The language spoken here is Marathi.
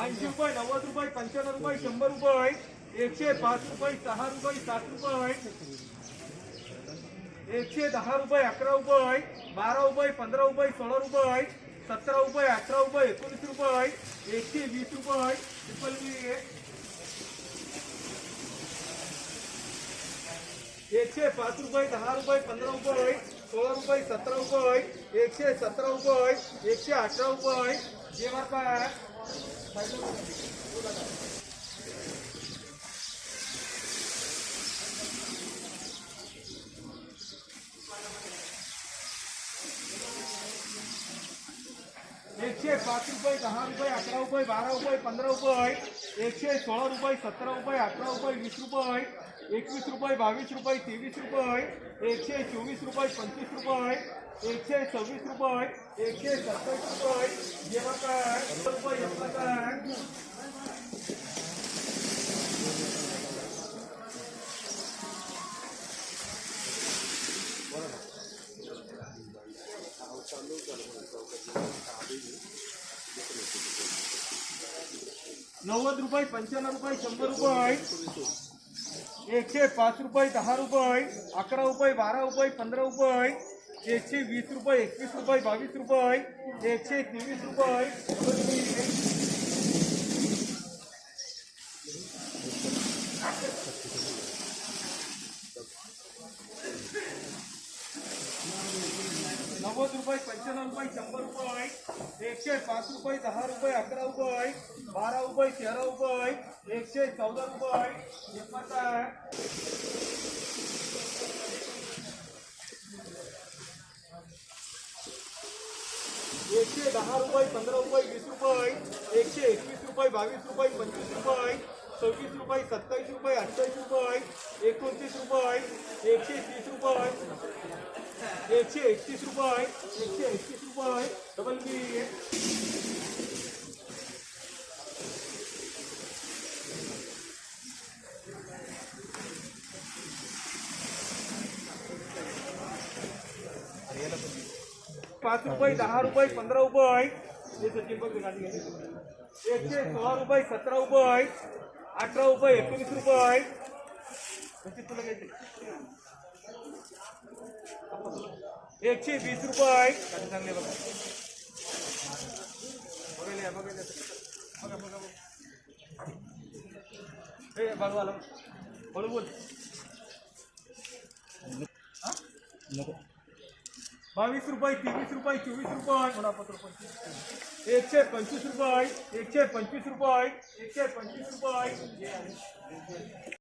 ऐंशी रुपये नव्वद रुपये पंच्याण्णव रुपये शंभर रुपये एकशे पाच रुपये सहा रुपये सात रुपये एकशे दहा रुपये अकरा रुपये बारा रुपये पंधरा रुपये सोळा रुपये सतरा रुपये अठरा रुपये एकोणीस रुपये एकशे वीस रुपये ट्रिपल बी एकशे पाच रुपये दहा रुपये पंधरा रुपये सोळा रुपये सतरा रुपये एकशे सतरा रुपये एकशे अठरा रुपये जे एकशे पाच रुपये दहा रुपये अकरा रुपये बारा रुपये पंधरा रुपये एकशे सोळा रुपये सतरा रुपये अठरा रुपये वीस रुपये एकवीस रुपये बावीस रुपये तेवीस रुपये एकशे चोवीस रुपये पंचवीस रुपये एकशे सव्वीस रुपये एकशे सत्तावीस रुपये जेव्हा काय रुपये नव्वद रुपये पंच्याण्णव रुपये शंभर रुपये एकशे पाच रुपये दहा रुपये अकरा रुपये बारा रुपये पंधरा रुपये एकशे वीस रुपये एकवीस रुपये बावीस रुपये एकशे तेवीस रुपये નવ્વદ રૂપિયા પંચાણું રૂપિયા શંભર રૂપિયા એકસો પાંચ રૂપિયા દહ રૂપિયા અકરા રૂપિયા હોય, બાર રૂપિયા તેર રૂપિયા એકસો ચૌદ રૂપિયા હોય એકસો દહ રૂપિયા પંદર રૂપિયા વીસ રૂપિયા એકસો એકવીસ રૂપિયા બાવીસ રૂપિયા પંચવીસ રૂપિયા सव्वीस रुपये, सत्तावीस रुपये, अठ्ठावीस रुपये एकोणतीस रुपये एकशे तीस रुपये एकशे एकतीस रुपये एकशे एकतीस रुपये डबल बी पाच रुपये, दहा रुपये, पंधरा रुपये एकशे सोळा रुपये सतरा रुपये अठरा रुपये एकोणीस रुपये सचिन तुला काय एकशे वीस रुपये गाडी चांगली बघा. बघायला या, बघायला बघा बघा बघा. हे बाजूला हळू बोल. बावीस रुपये तेवीस रुपये चोवीस रुपये. गुणापत्र रुपये एकशे पंचवीस रुपये एकशे पंचवीस रुपये एकशे पंचवीस रुपये.